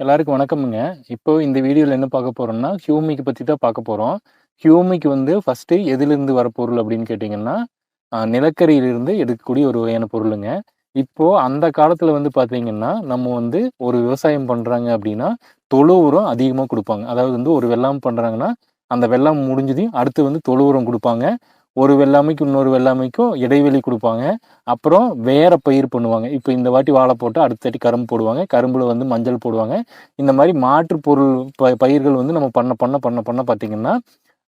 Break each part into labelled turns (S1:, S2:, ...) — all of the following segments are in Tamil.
S1: எல்லாருக்கும் வணக்கமுங்க. இப்போ இந்த வீடியோவில் என்ன பார்க்க போகிறோம்னா ஹியூமிக்கு பற்றி தான் பார்க்க போகிறோம் ஹியூமிக்கு வந்து ஃபர்ஸ்ட்டு எதிலிருந்து வர பொருள் அப்படின்னு கேட்டிங்கன்னா நிலக்கரியிலிருந்து எடுக்கக்கூடிய ஒரு வகையான பொருளுங்க. இப்போது அந்த காலத்தில் வந்து பார்த்தீங்கன்னா, நம்ம வந்து ஒரு விவசாயம் பண்ணுறாங்க அப்படின்னா, தொழு உரம் அதிகமாக கொடுப்பாங்க அதாவது வந்து ஒரு வெள்ளாமை பண்ணுறாங்கன்னா அந்த வெள்ளம் முடிஞ்சதையும் அடுத்து வந்து தொழு உரம் கொடுப்பாங்க ஒரு வெள்ளாமைக்கு இன்னொரு வெள்ளாமைக்கும் இடைவெளி கொடுப்பாங்க அப்புறம் வேற பயிர் பண்ணுவாங்க. இப்போ இந்த வாட்டி வாழை போட்டு அடுத்த வாட்டி கரும்பு போடுவாங்க. கரும்புல வந்து மஞ்சள் போடுவாங்க. இந்த மாதிரி மாற்று பொருள் ப பயிர்கள் வந்து நம்ம பண்ண பண்ண பண்ண பண்ண பார்த்தீங்கன்னா,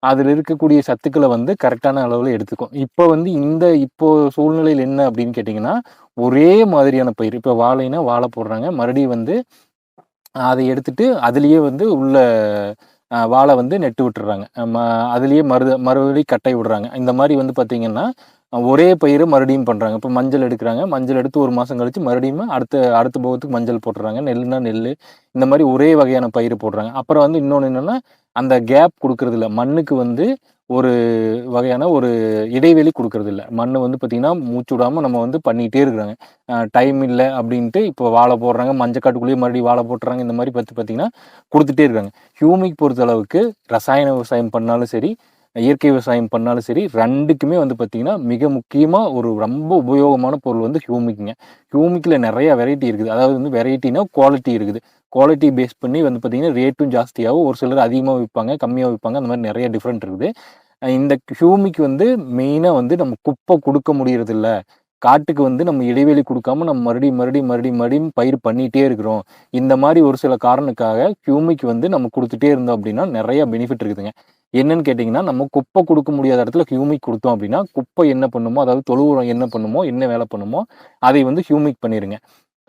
S1: அதில் இருக்கக்கூடிய சத்துக்களை வந்து கரெக்டான அளவில் எடுத்துக்கும். இப்போ வந்து இந்த இப்போ சூழ்நிலையில் என்ன அப்படின்னு கேட்டிங்கன்னா ஒரே மாதிரியான பயிர். இப்போ வாழைனா வாழை போடுறாங்க. மறுபடியும் வந்து அதை எடுத்துட்டு அதுலேயே வந்து உள்ள வாழை வந்து நெட்டு விட்டுறாங்க. ம அதுலேயே மறுத மறுபடி கட்டை விடுறாங்க. இந்த மாதிரி வந்து பார்த்திங்கன்னா ஒரே பயிர் மறுபடியும் பண்ணுறாங்க இப்போ மஞ்சள் எடுக்கிறாங்க. மஞ்சள் எடுத்து ஒரு மாதம் கழித்து மறுபடியும் அடுத்த அடுத்த போகத்துக்கு மஞ்சள் போட்டுறாங்க. நெல்லுனா நெல் இந்த மாதிரி ஒரே வகையான பயிர் போடுறாங்க. அப்புறம் வந்து இன்னொன்று என்னென்னா அந்த கேப் கொடுக்கறதில்ல மண்ணுக்கு வந்து ஒரு வகையான ஒரு இடைவெளி கொடுக்கறதில்ல மண் வந்து பார்த்திங்கன்னா மூச்சு விடாமல் நம்ம வந்து பண்ணிகிட்டே இருக்கிறாங்க. டைம் இல்லை அப்படின்ட்டு இப்போ வாழை போடுறாங்க. மஞ்சக்காட்டுக்குள்ளேயே மறுபடியும் வாழை போட்டுறாங்க. இந்த மாதிரி பார்த்து பார்த்தீங்கன்னா, கொடுத்துட்டே இருக்காங்க. ஹியூமிக் பொறுத்த அளவுக்கு ரசாயன விவசாயம் பண்ணாலும் சரி, இயற்கை விவசாயம் பண்ணாலும் சரி, ரெண்டுக்குமே வந்து பார்த்திங்கன்னா மிக முக்கியமாக ஒரு ரொம்ப உபயோகமான பொருள் வந்து ஹியூமிக்ங்க. ஹியூமிக்கில் நிறையா வெரைட்டி இருக்குது. அதாவது வந்து வெரைட்டினா குவாலிட்டி இருக்குது. குவாலிட்டி பேஸ் பண்ணி வந்து பார்த்தீங்கன்னா, ரேட்டும் ஜாஸ்தியாகவும் ஒரு சிலர் அதிகமாக விற்பாங்க கம்மியாக விற்பாங்க அந்த மாதிரி நிறைய டிஃப்ரெண்ட் இருக்குது. இந்த ஹியூமிக் வந்து மெயினாக வந்து நம்ம குப்பை கொடுக்க முடியறதில்ல. காட்டுக்கு வந்து நம்ம இடைவெளி கொடுக்காம நம்ம மறுபடியும் மறுபடியும் மறுபடியும் மறுபடியும் பயிர் பண்ணிகிட்டே இருக்கிறோம். இந்த மாதிரி ஒரு சில காரணத்துக்காக ஹியூமிக்கு வந்து நம்ம கொடுத்துட்டே இருந்தோம் அப்படின்னா, நிறைய பெனிஃபிட் இருக்குதுங்க. என்னன்னு கேட்டிங்கன்னா நம்ம குப்பை கொடுக்க முடியாத இடத்துல ஹியூமிக் கொடுத்தோம் அப்படின்னா, குப்பை என்ன பண்ணுமோ, அதாவது தொழு உரம் என்ன பண்ணுமோ, என்ன வேலை பண்ணுமோ, அதை வந்து ஹியூமிக் பண்ணிடுங்க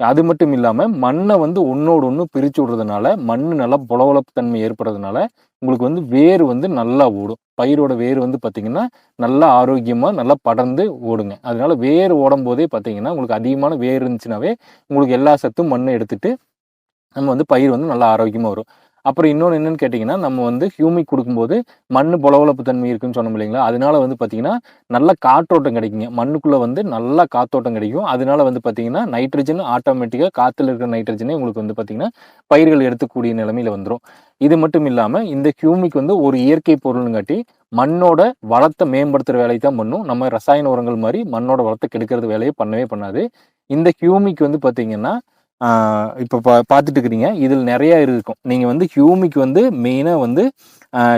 S1: அது மட்டும் இல்லாமல் மண்ணை வந்து ஒன்றோடு ஒன்று பிரித்து விடுறதுனால, மண் நல்லா பொலபொலப்பு தன்மை ஏற்படுறதுனால, உங்களுக்கு வந்து வேர் வந்து நல்லா ஓடும். பயிரோட வேர் வந்து பார்த்திங்கன்னா நல்லா ஆரோக்கியமாக நல்லா படர்ந்து ஓடுங்க. அதனால வேர் ஓடும்போதே பார்த்தீங்கன்னா, உங்களுக்கு அதிகமான வேர் இருந்துச்சுனாவே, உங்களுக்கு எல்லா சத்தும் மண்ணை எடுத்துட்டு, நம்ம வந்து பயிர் வந்து நல்லா ஆரோக்கியமாக வரும். அப்புறம் இன்னொன்று என்னன்னு கேட்டிங்கன்னா நம்ம வந்து ஹியூமிக் கொடுக்கும்போது மண் பொலவளப்பு தன்மை இருக்குன்னு சொன்னோம் இல்லைங்களா? அதனால வந்து பார்த்தீங்கன்னா, நல்ல காற்றோட்டம் கிடைக்குங்க. மண்ணுக்குள்ளே வந்து நல்லா காத்தோட்டம் கிடைக்கும். அதனால வந்து பார்த்தீங்கன்னா, நைட்ரஜன் ஆட்டோமேட்டிக்காக காற்றுல இருக்கிற நைட்ரஜனே உங்களுக்கு வந்து பார்த்தீங்கன்னா, பயிர்கள் எடுத்துக்கூடிய நிலைமையில வந்துடும் இது மட்டும் இல்லாமல் இந்த ஹியூமிக் வந்து ஒரு இயற்கை பொருளுங்காட்டி, மண்ணோட வளத்தை மேம்படுத்துகிற வேலையை தான் பண்ணும். நம்ம ரசாயன உரங்கள் மாதிரி மண்ணோட வளத்தை கெடுக்கிறது வேலையை பண்ணவே பண்ணாது. இந்த ஹியூமிக் வந்து பார்த்தீங்கன்னா, இப்போ பா பார்த்துட்டு இருக்கிறீங்க. இதில் நெறைய இருக்கும். நீங்கள் வந்து ஹியூமிக் வந்து மெயினாக வந்து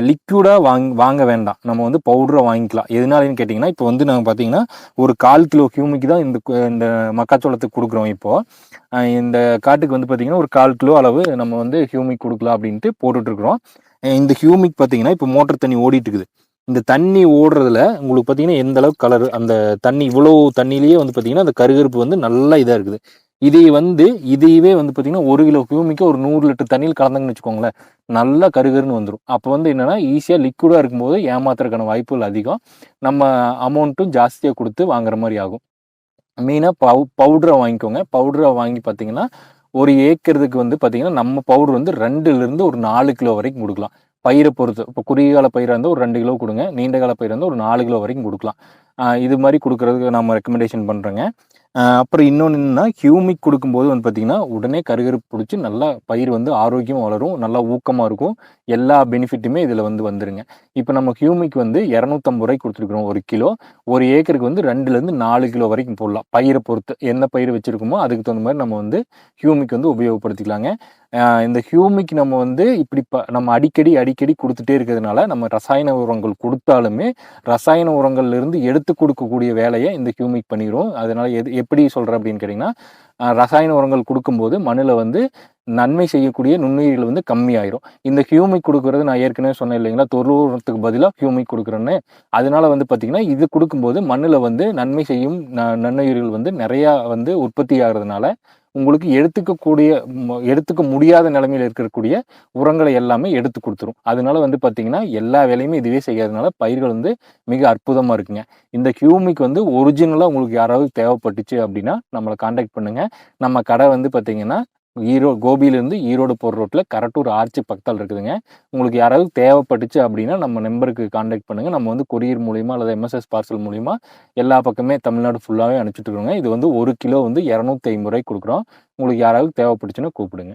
S1: லிக்யூடாக வாங் வாங்க வேண்டாம். நம்ம வந்து பவுடரை வாங்கிக்கலாம். எதனாலன்னு கேட்டிங்கன்னா இப்போ வந்து நாங்கள் பார்த்தீங்கன்னா, ஒரு 1/4 கிலோ ஹியூமிக் தான் இந்த இந்த மக்காச்சோளத்துக்கு கொடுக்குறோம் இப்போது இந்த காட்டுக்கு வந்து பார்த்தீங்கன்னா, ஒரு 1/4 கிலோ அளவு நம்ம வந்து ஹியூமிக் கொடுக்கலாம் அப்படின்ட்டு போட்டுட்ருக்குறோம் இந்த ஹியூமிக் பார்த்தீங்கன்னா, இப்போ மோட்டர் தண்ணி ஓடிட்டுருக்குது இந்த தண்ணி ஓடுறதுல உங்களுக்கு பார்த்தீங்கன்னா, எந்த அளவுக்கு கலர் அந்த தண்ணி இவ்வளோ தண்ணியிலேயே வந்து பார்த்தீங்கன்னா, அந்த கருகருப்பு வந்து நல்லா இதாக இருக்குது. இதை வந்து இதையவே வந்து பார்த்திங்கன்னா ஒரு கிலோ கியூமிக்கு ஒரு நூறு லிட்டர் தண்ணியில் கலந்தாங்கன்னு வச்சுக்கோங்களேன், நல்லா கருகருன்னு வந்துடும் அப்போ வந்து என்னென்னா ஈஸியாக லிக்விடாக இருக்கும்போது ஏமாத்துறதுக்கான வாய்ப்புகள் அதிகம். நம்ம அமௌண்ட்டும் ஜாஸ்தியாக கொடுத்து வாங்குற மாதிரி ஆகும். மெயினாக பவு பவுடரை வாங்கிக்கோங்க. பவுடரை வாங்கி பார்த்தீங்கன்னா, ஒரு ஏக்கருக்கு வந்து பார்த்தீங்கன்னா, நம்ம பவுடர் வந்து ரெண்டுலேருந்து ஒரு நாலு கிலோ வரைக்கும் கொடுக்கலாம் பயிரை பொறுத்து. இப்போ குறுகிய கால பயிராக இருந்தால் ஒரு ரெண்டு கிலோ கொடுங்க நீண்ட கால பயிராக இருந்தால் ஒரு நாலு கிலோ வரைக்கும் கொடுக்கலாம் இது மாதிரி கொடுக்குறதுக்கு நம்ம ரெக்கமெண்டேஷன் பண்ணுறேங்க அப்புறம் இன்னொன்று என்னன்னா, ஹியூமிக் கொடுக்கும்போது வந்து பார்த்திங்கன்னா உடனே கருகருப்பு பிடிச்சி நல்லா பயிர் வந்து ஆரோக்கியமாக வளரும். நல்லா ஊக்கமாக இருக்கும். எல்லா பெனிஃபிட்டுமே இதில் வந்து வந்துருங்க. இப்போ நம்ம ஹியூமிக் வந்து இரநூத்தம்பது ரூபாய்க்கு கொடுத்துருக்குறோம் ஒரு கிலோ. ஒரு ஏக்கருக்கு வந்து 2லிருந்து 4 கிலோ வரைக்கும் போடலாம். பயிரை பொறுத்து. என்ன பயிர் வச்சுருக்கோமோ அதுக்கு தகுந்த மாதிரி நம்ம வந்து ஹியூமிக் வந்து உபயோகப்படுத்திக்கலாங்க. இந்த ஹியூமிக் நம்ம வந்து இப்படி ப நம்ம அடிக்கடி அடிக்கடி கொடுத்துட்டே இருக்கிறதுனால, நம்ம ரசாயன உரங்கள் கொடுத்தாலுமே ரசாயன உரங்கள்லேருந்து எடுத்து கொடுக்கக்கூடிய வேலையை இந்த ஹியூமிக் பண்ணிடும் அதனால எது எப்படி சொல்கிறேன் அப்படின்னு கேட்டிங்கன்னா ரசாயன உரங்கள் கொடுக்கும்போது மண்ணில் வந்து நன்மை செய்யக்கூடிய நுண்ணுயிரிகள் வந்து கம்மியாயிரும். இந்த ஹியூமிக் கொடுக்கறது நான் ஏற்கனவே சொன்னேன் இல்லைங்களா? தொழு உரத்துக்கு பதிலாக ஹியூமிக் கொடுக்குறேன்னு அதனால வந்து பார்த்தீங்கன்னா, இது கொடுக்கும்போது மண்ணில் வந்து நன்மை செய்யும் ந நன்னுயிர்கள் வந்து நிறையா வந்து உற்பத்தி ஆகிறதுனால உங்களுக்கு எடுத்துக்கக்கூடிய எடுத்துக்க முடியாத நிலைமையில் இருக்கக்கூடிய உரங்களை எல்லாமே எடுத்து கொடுத்துரும் அதனால வந்து பார்த்தீங்கன்னா, எல்லா வேலையுமே இதுவே செய்யறதுனால பயிர்கள் வந்து மிக அற்புதமாக இருக்குங்க. இந்த ஹியூமிக் வந்து ஒரிஜினலாக உங்களுக்கு யாராவது தேவைப்பட்டுச்சு அப்படின்னா, நம்மளை காண்டாக்ட் பண்ணுங்கள் நம்ம கடை வந்து பார்த்தீங்கன்னா, ஈரோ கோபியிலேருந்து ஈரோடு போற ரோட்ல கரட்டூர் ஆர்ச்சி பக்கத்தால் இருக்குதுங்க. உங்களுக்கு யாராவது தேவைப்பட்டுச்சு அப்படின்னா, நம்ம நம்பருக்கு காண்டாக்ட் பண்ணுங்க. நம்ம வந்து கொரியர் மூலிமா அல்லது எம்எஸ்எஸ் பார்சல் மூலிமா எல்லா பக்கமே தமிழ்நாடு ஃபுல்லாகவே அனுப்பிச்சுட்டு இது வந்து ஒரு கிலோ வந்து இரநூத்தி ஐம்பது ரூபாய்க்கு கொடுக்குறோம் உங்களுக்கு யாராவது தேவைப்பட்டுச்சுன்னா கூப்பிடுங்க.